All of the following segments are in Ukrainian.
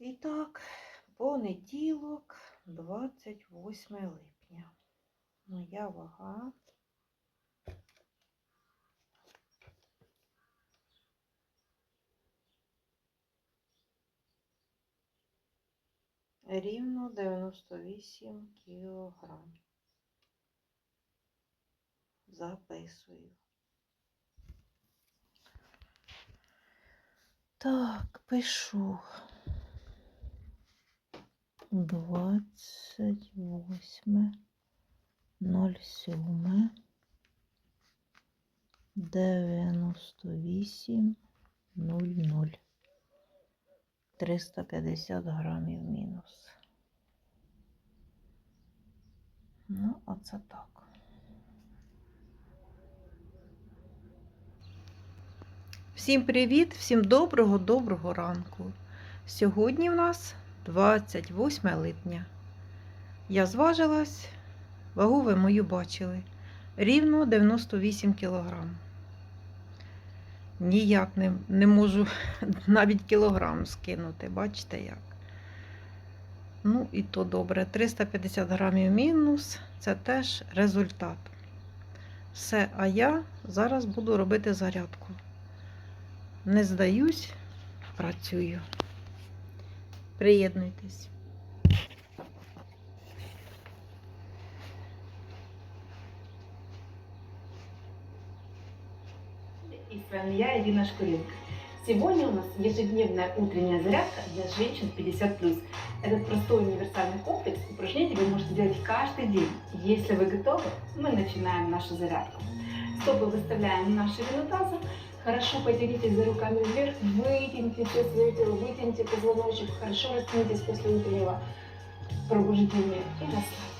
І так, понеділок, 28 липня. Моя вага. Рівно 98 кілограм. Записую. Так, пишу. 28 07 98 00 350 грамів мінус. Ну, оце так. Всім привіт, всім доброго, доброго ранку. Сьогодні в нас 28 липня. Я зважилась, вагу ви мою бачили. Рівно 98 кілограм. Ніяк не, не можу навіть кілограм скинути, бачите як. Ну, і то добре. 350 грамів мінус це теж результат. Все, а я зараз буду робити зарядку. Не здаюсь, працюю. Приєднуйтесь. И с вами я, Ирина Шкуренко. Сегодня у нас ежедневная утренняя зарядка для женщин 50+. Этот простой универсальный комплекс упражнений вы можете делать каждый день. Если вы готовы, мы начинаем нашу зарядку. Стопы выставляем на ширину таза. Хорошо потянитесь за руками вверх, вытяните все свое тело, вытяните позвоночник, хорошо растянитесь после утреннего пробуждения и расслабьтесь.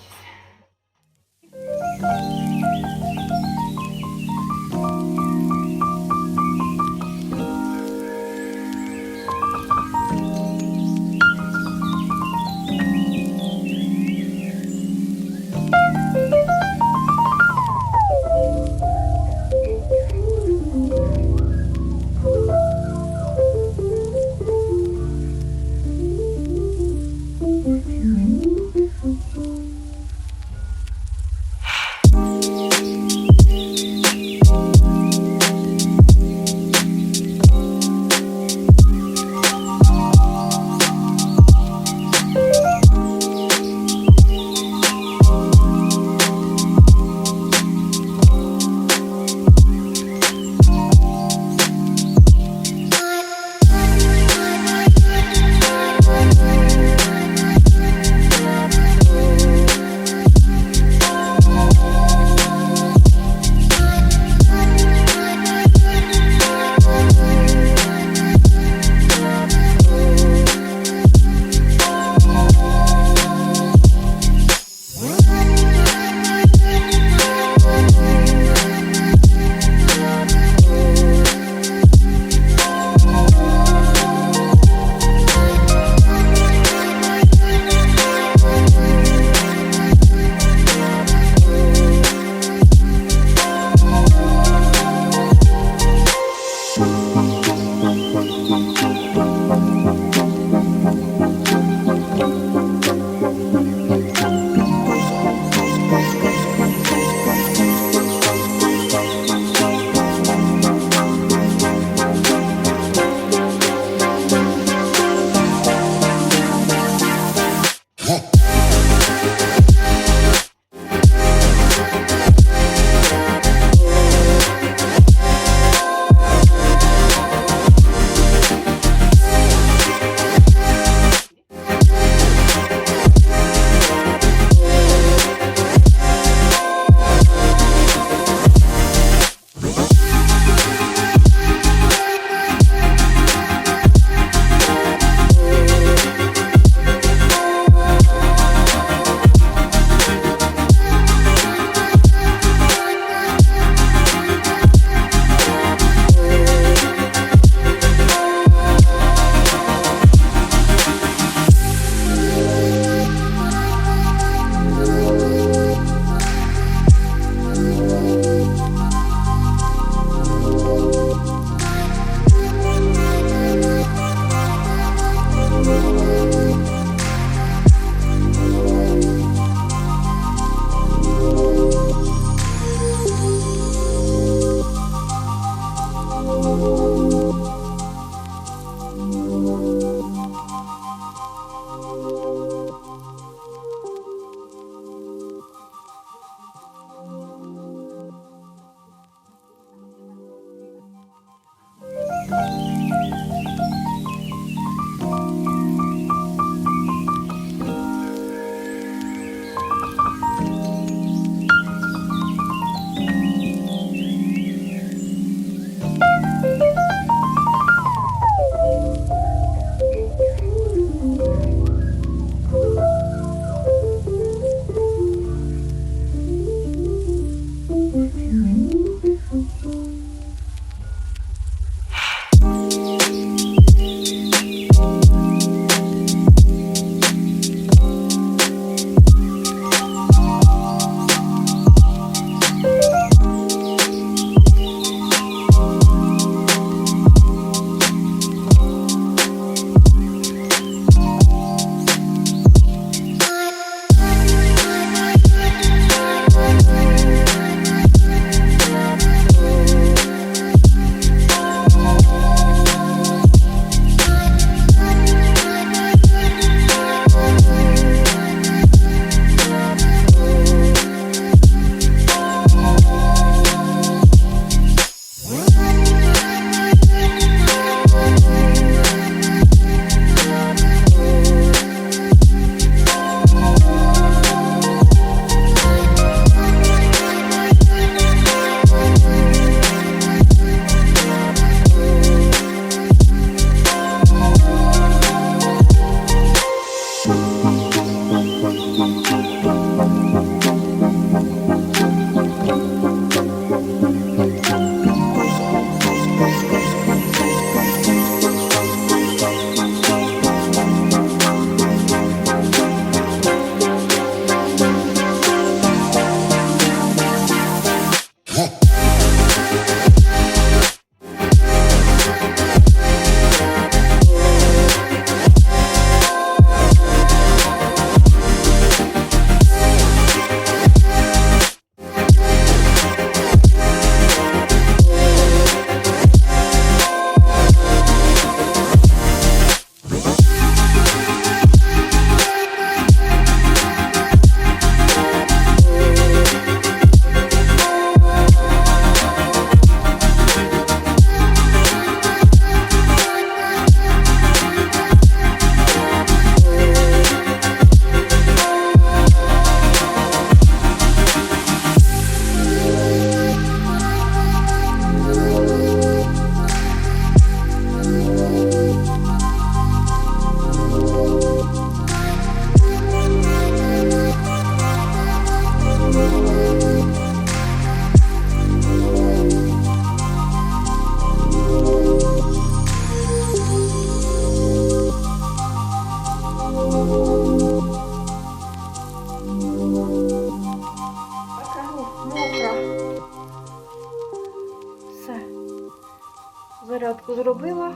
Зробила.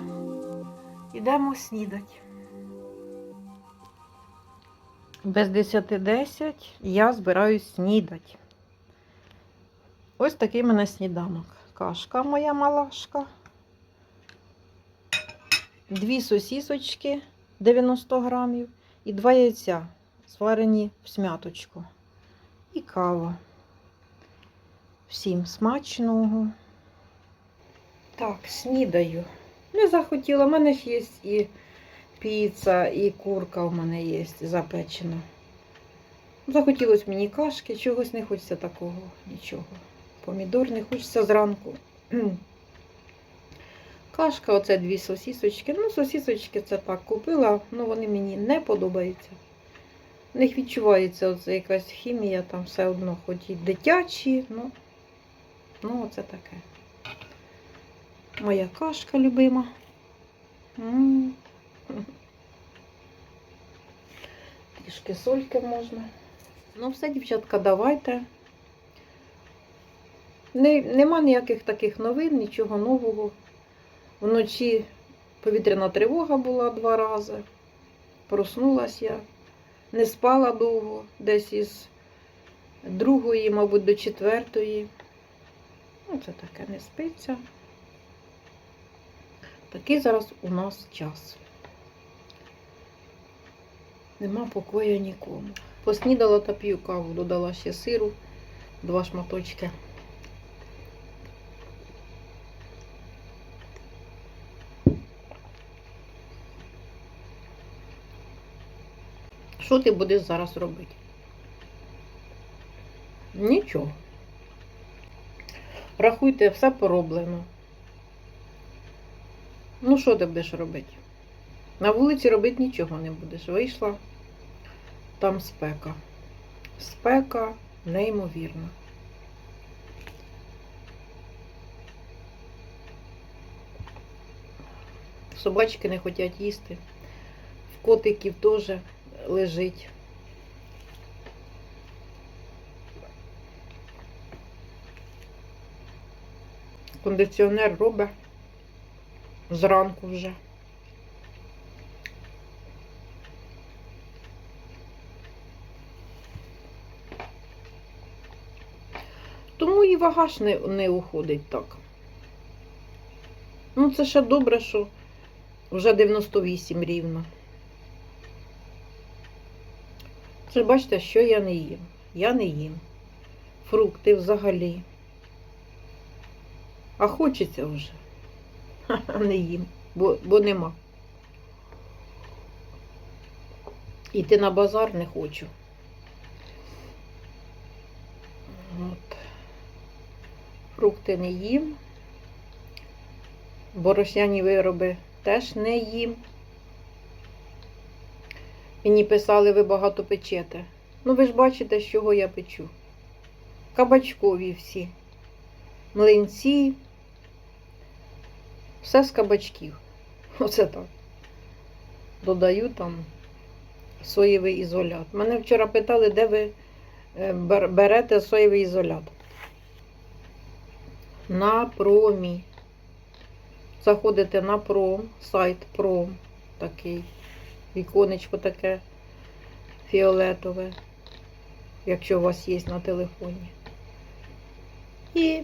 Ідемо снідати. Без 10.10 я збираюсь снідати. Ось такий в мене сніданок. Кашка моя малашка. Дві сосісочки 90 грамів і два яйця, сварені в смяточку. І кава. Всім смачного. Так, снідаю. Не захотіла. У мене ж є і піца, і курка у мене є запечена. Захотілося мені кашки, чогось не хочеться такого, нічого. Помідор не хочеться зранку. Кашка, оце дві сосісочки. Ну, сосісочки це так купила, ну вони мені не подобаються. В них відчувається оце якась хімія, там все одно, хоч і дитячі, ну, ну оце таке. Моя кашка любима. Трішки сольки можна. Ну, все, дівчатка, давайте. Не, нема ніяких таких новин, нічого нового. Вночі повітряна тривога була два рази. Проснулась я. Не спала довго, десь із другої, мабуть, до четвертої. Ну, це таке не спиться. Такий зараз у нас час. Нема покою нікому. Поснідала та п'ю каву, додала ще сиру, два шматочки. Що ти будеш зараз робити? Нічого. Рахуйте, все пороблено. Ну, що ти будеш робити? На вулиці робити нічого не будеш. Вийшла, там спека. Спека неймовірна. Собачки не хочуть їсти. В котиків теж лежить. Кондиціонер робить зранку вже. Тому і вагаш не, не уходить так. Ну, це ще добре, що вже 98 рівно. Це бачите, що я не їм. Я не їм. Фрукти взагалі. А хочеться вже. Не їм, бо, бо нема. Іти на базар не хочу. От. Фрукти не їм. Борошняні вироби теж не їм. Мені писали, ви багато печете. Ну, ви ж бачите, з чого я печу. Кабачкові всі. Млинці. Все з кабачків. Оце так. Додаю там соєвий ізолят. Мене вчора питали, де ви е, берете соєвий ізолят. На промі. Заходите на пром, сайт пром такий. Віконечко таке фіолетове, якщо у вас є на телефоні. І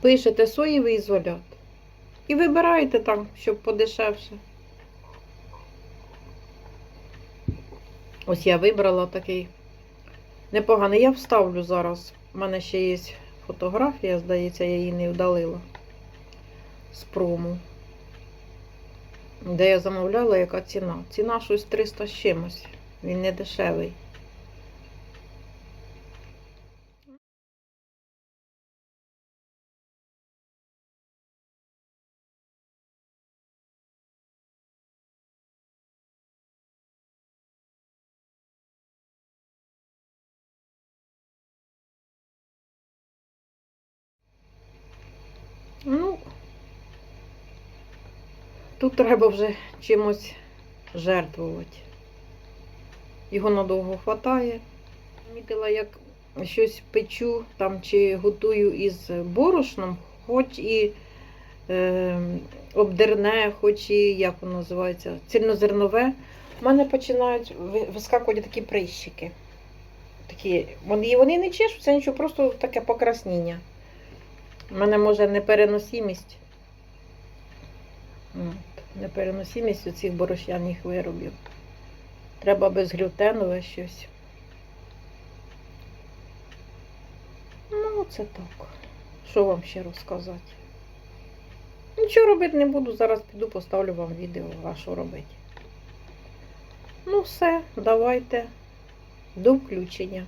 пишете соєвий ізолят. І вибираєте там, щоб подешевше. Ось я вибрала такий непоганий. Я вставлю зараз. У мене ще є фотографія, здається, я її не вдалила з прому. Де я замовляла, яка ціна? Ціна щось 300 з чимось. Він не дешевий. Тут треба вже чимось жертвувати. Його надовго хватає. Помітила, як щось печу там чи готую із борошном, хоч і е, обдерне, хоч і як воно називається, цільнозернове, в мене починають вискакувати такі прищики. Такі, вони, вони не чешуться, нічого, просто таке покрасніння. У мене може непереносимість. Непереносимість у цих борошняних виробів. Треба безглютенове щось. Ну, це так. Що вам ще розказати? Нічого робити не буду. Зараз піду поставлю вам відео, а що робити. Ну, все, давайте. До включення.